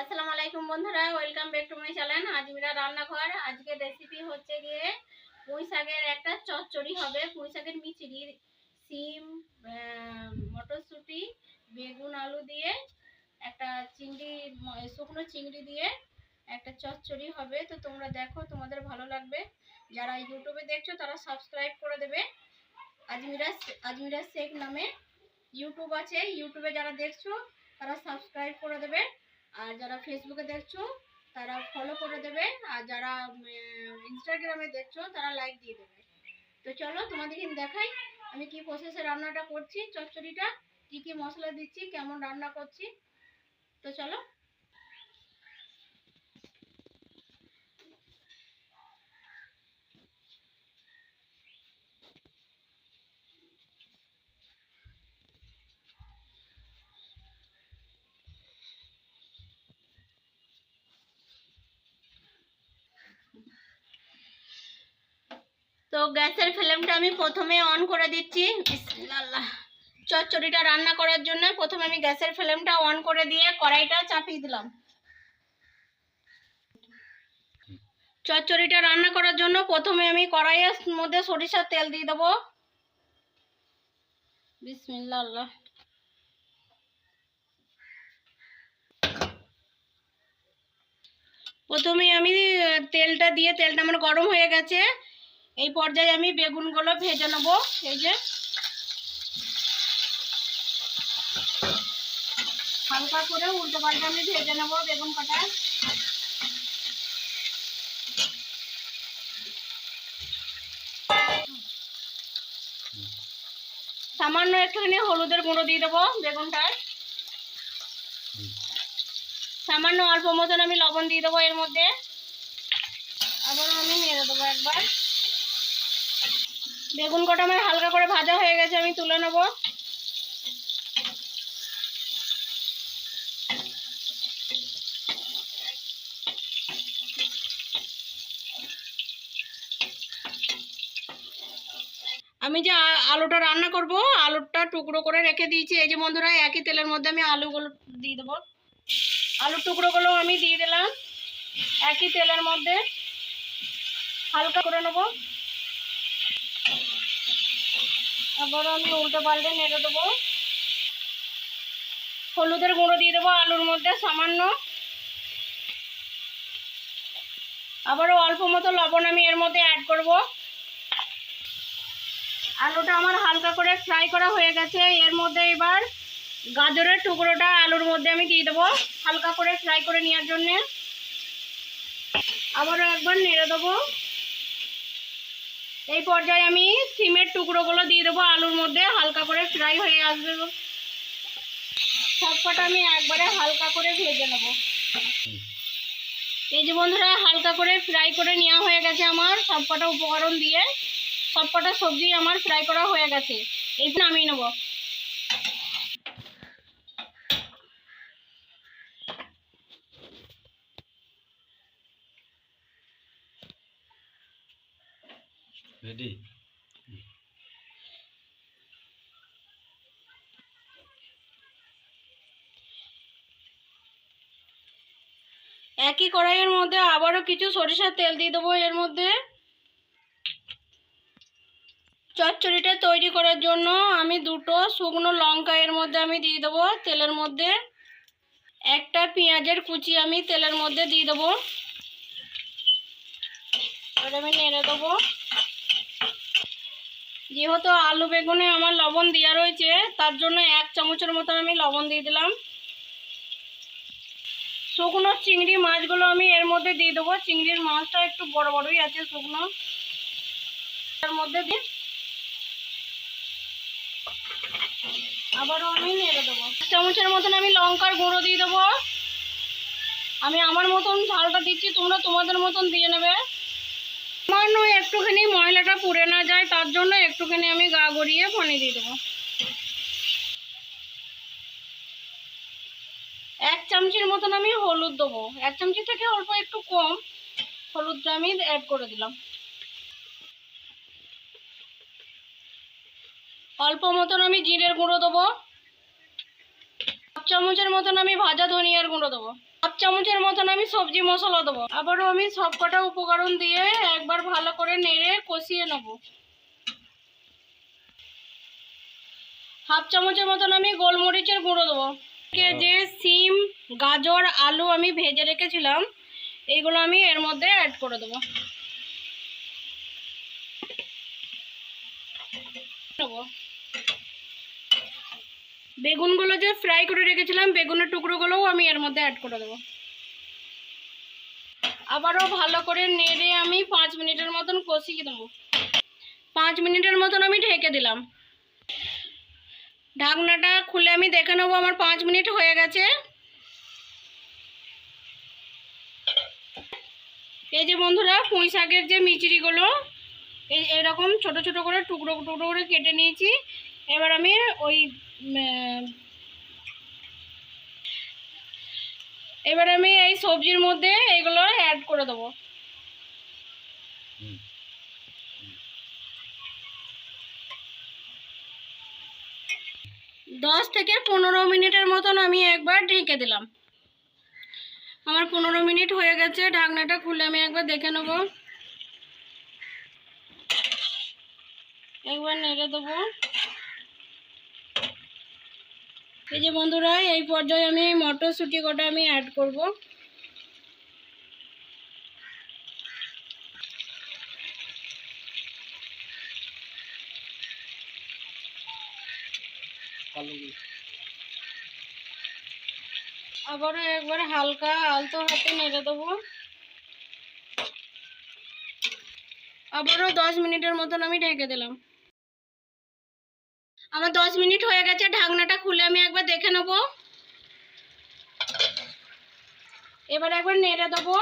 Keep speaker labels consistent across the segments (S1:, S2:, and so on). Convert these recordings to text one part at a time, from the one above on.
S1: আসসালামু আলাইকুম বন্ধুরা welcome back to my channel Azmira রান্নাঘর আজকের রেসিপি হচ্ছে গিয়ে পুঁই শাকের একটা চচ্চড়ি হবে। পুঁই শাকের মিচড়ি সিম মটরশুঁটি, বেগুন, আলু দিয়ে একটা চিংড়ি, শুকনো চিংড়ি দিয়ে একটা চচ্চড়ি হবে। তো তোমরা দেখো, তোমাদের ভালো লাগবে। যারা ইউটিউবে দেখছ, তারা সাবস্ক্রাইব করে দেবে। আজমিরা আজমিরা শেখ নামে ইউটিউব আছে। ইউটিউবে যারা দেখছ, তারা সাবস্ক্রাইব করে দেবে। আর যারা ফেসবুকে দেখছ, তারা ফলো করে দেবে। আর যারা ইনস্টাগ্রামে দেখছ, তারা লাইক দিয়ে দেবে। তো চলো তোমাদেরকে দেখাই, আমি কি প্রসেসে রান্নাটা করছি, চচ্চড়িটা, কি কি মশলা দিচ্ছি, কেমন রান্না করছি। তো চলো। তো গ্যাসের ফ্লেমটা আমি প্রথমে অন করে দিচ্ছি। চচ্চড়িটা রান্না করার জন্য প্রথমে আমি গ্যাসের ফ্লেমটা অন করে দিয়ে কড়াইটা চাপিয়ে দিলাম। চচ্চড়িটা রান্না করার জন্য প্রথমে আমি কড়াইয়ের মধ্যে সরিষার তেল দিয়ে দেবো। বিসমিল্লাহ। আল্লাহ প্রথমে আমি তেলটা দিয়ে, তেলটা আমার গরম হয়ে গেছে। এই পর্যায়ে আমি বেগুনগুলো ভেজে নেব। এই যে। হালকা করে উল্টো পাল্টা আমি ভেজে নেব বেগুন কটা। সামান্য একটুখানি হলুদের গুঁড়ো দিয়ে দেবো বেগুনটায় সামান্য অল্প মতন আমি লবণ দিয়ে দেবো এর মধ্যে। আবার আমি নেড়ে দেবো একবার। বেগুন কটা আমার হালকা করে ভাজা হয়ে গেছে, আমি তুলে নেব। আমি যে আলুটা রান্না করব, আলুটা টুকরো করে রেখে দিয়েছি। এই যে বন্ধুরা, একই তেলের মধ্যে আমি আলুগুলো দিয়ে দেবো। আলুর টুকরোগুলো আমি দিয়ে দিলাম। একই তেলের মধ্যে হালকা করে নেব। আবার আমি উল্টো পাল্টে নেড়ে দেবো। হলুদের গুঁড়ো দিয়ে দেবো আলুর মধ্যে সামান্য। আবারও অল্প মতো লবণ আমি এর মধ্যে অ্যাড করব। আলুটা আমার হালকা করে ফ্রাই করা হয়ে গেছে। এর মধ্যে এবার গাজরের টুকরোটা আলুর মধ্যে আমি দিয়ে দেবো হালকা করে ফ্রাই করে নেওয়ার জন্যে। আবারও একবার নেড়ে দেবো। এই পর্যায়ে আমি সিমের টুকরোগুলো দিয়ে দেবো আলুর মধ্যে, হালকা করে ফ্রাই হয়ে আসবে। সবকটা আমি একবারে হালকা করে ভেজে নেব। এই যে বন্ধুরা, হালকা করে ফ্রাই করে নেওয়া হয়ে গেছে আমার সবকটা উপকরণ দিয়ে। সবকটা সবজি আমার ফ্রাই করা হয়ে গেছে। এই নামিয়ে নেব।
S2: রেডি
S1: একই কড়াইয়ের মধ্যে আবারও কিছু সরিষার তেল দিয়ে দেবো এর মধ্যে। চচ্চড়িটা তৈরি করার জন্য আমি দুটো শুকনো লঙ্কা এর মধ্যে আমি দিয়ে দেবো তেলের মধ্যে। একটা পেঁয়াজের কুচি আমি তেলের মধ্যে দিয়ে দেবো। আমি নেড়ে দেবো। যেহেতু আলু বেগুনে আমার লবণ দেওয়া রয়েছে, তার জন্য এক চামচের মতন আমি লবণ দিয়ে দিলাম। শুকনো চিংড়ি মাছগুলো আমি এর মধ্যে দিয়ে দেবো। চিংড়ির মাছটা একটু বড় বড়ই আছে শুকনো। তার মধ্যে দিয়ে আবারও আমি নেড়ে দেবো। চামচের মতন আমি লঙ্কার গুঁড়ো দিয়ে দেবো। আমি আমার মতন ঝালটা দিচ্ছি, তোমরা তোমাদের মতন দিয়ে নেবে। সামান্য একটুখানি ময়লাটা পুড়ে না যায়, তার জন্য একটুখানি আমি গা গড়িয়ে পানি দিয়ে দেবো। এক চামচির মতন আমি হলুদ দেবো। এক চামচি থেকে অল্প একটু কম হলুদটা আমি অ্যাড করে দিলাম। অল্প মতন আমি জিরের গুঁড়ো দেবো। চামচের মতন আমি ভাজা ধনিয়ার গুঁড়ো দেবো। হাফ চামচের মতন আমি সবজি মশলা দেবো। আবারও আমি সবকটা উপকরণ দিয়ে একবার ভালো করে নেড়ে কষিয়ে নেব। হাফ চামচের মতন আমি গোলমরিচের গুঁড়ো দেবো। যে সিম, গাজর, আলু আমি ভেজে রেখেছিলাম, এইগুলো আমি এর মধ্যে অ্যাড করে দেবো। নেব। বেগুনগুলো যে ফ্রাই করে রেখেছিলাম, বেগুনের টুকরোগুলোও আমি এর মধ্যে অ্যাড করে দেবো। আবারও ভালো করে নেড়ে আমি পাঁচ মিনিটের মতন কষিয়ে দেবো পাঁচ মিনিটের মতন আমি ঢেকে দিলাম। ঢাকনাটা খুলে আমি দেখে নেব আমার পাঁচ মিনিট হয়ে গেছে। এই যে বন্ধুরা, পুঁই শাকের যে মিচড়িগুলো এই এরকম ছোট ছোট করে টুকরো টুকরো করে কেটে নিয়েছি। এবার আমি ওই এবার আমি এই সবজির মধ্যে এইগুলো অ্যাড করে দেবো। দশ থেকে পনেরো মিনিটের মতন আমি একবার ঢেকে দিলাম। আমার পনেরো মিনিট হয়ে গেছে ঢাকনাটা খুলে আমি একবার দেখে নেব। একবার নেড়ে দেবো। এই যে বন্ধুরা, এই পর্যায়ে আমি মটরশুঁটি কটা আমি অ্যাড করব। আবারও একবার হালকা আলতো হাতে নেড়ে দেবো। আবারও দশ মিনিটের মতন আমি ঢেকে দিলাম। আমার দশ মিনিট হয়ে গেছে, ঢাকনাটা খুলে আমি একবার দেখে নেব। এবার একবার নেড়ে দেবো।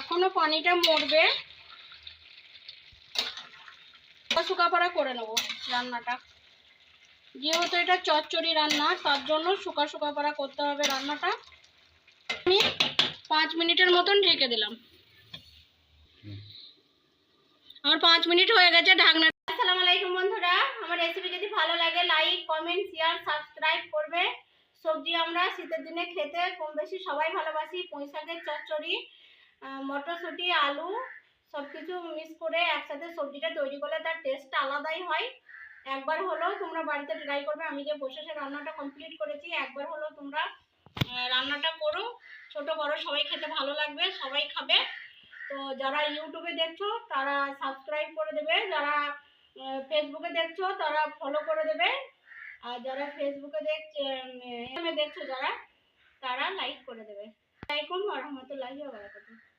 S1: এখনও পানিটা মরবে। শুকা পাড়া করে নেব রান্নাটা। যেহেতু এটা চচ্চড়ি রান্না, তার জন্য শুকা শুকা পাড়া করতে হবে রান্নাটা। আমি পাঁচ মিনিটের মতন ঢেকে দিলাম। আমার পাঁচ মিনিট হয়ে গেছে ঢাকনা আসসালামু আলাইকুম বন্ধুরা। আমার রেসিপি যদি ভালো লাগে লাইক কমেন্ট শেয়ার সাবস্ক্রাইব করবে। সবজি আমরা শীতের দিনে খেতে কম বেশি সবাই ভালোবাসি। পুঁই শাকের চচ্চড়ি মটরশুঁটি, আলু সব কিছু মিক্স করে একসাথে সবজিটা তৈরি করলে তার টেস্টটা আলাদাই হয়। একবার হলেও তোমরা বাড়িতে ট্রাই করবে। আমি যে বসে রান্নাটা কমপ্লিট করেছি, একবার হলেও তোমরা রান্নাটা করো। ছোট, বড় সবাই খেতে ভালো লাগবে, সবাই খাবে। তো যারা ইউটিউবে দেখছ, তারা সাবস্ক্রাইব করে দেবে। যারা ফেসবুকে দেখছ, তারা ফলো করে দেবে। আর যারা ফেসবুকে দেখছে দেখছ যারা, তারা লাইক করে দেবে। লাইকুম রহমতুল্লাহি ওয়া বারাকাতুহু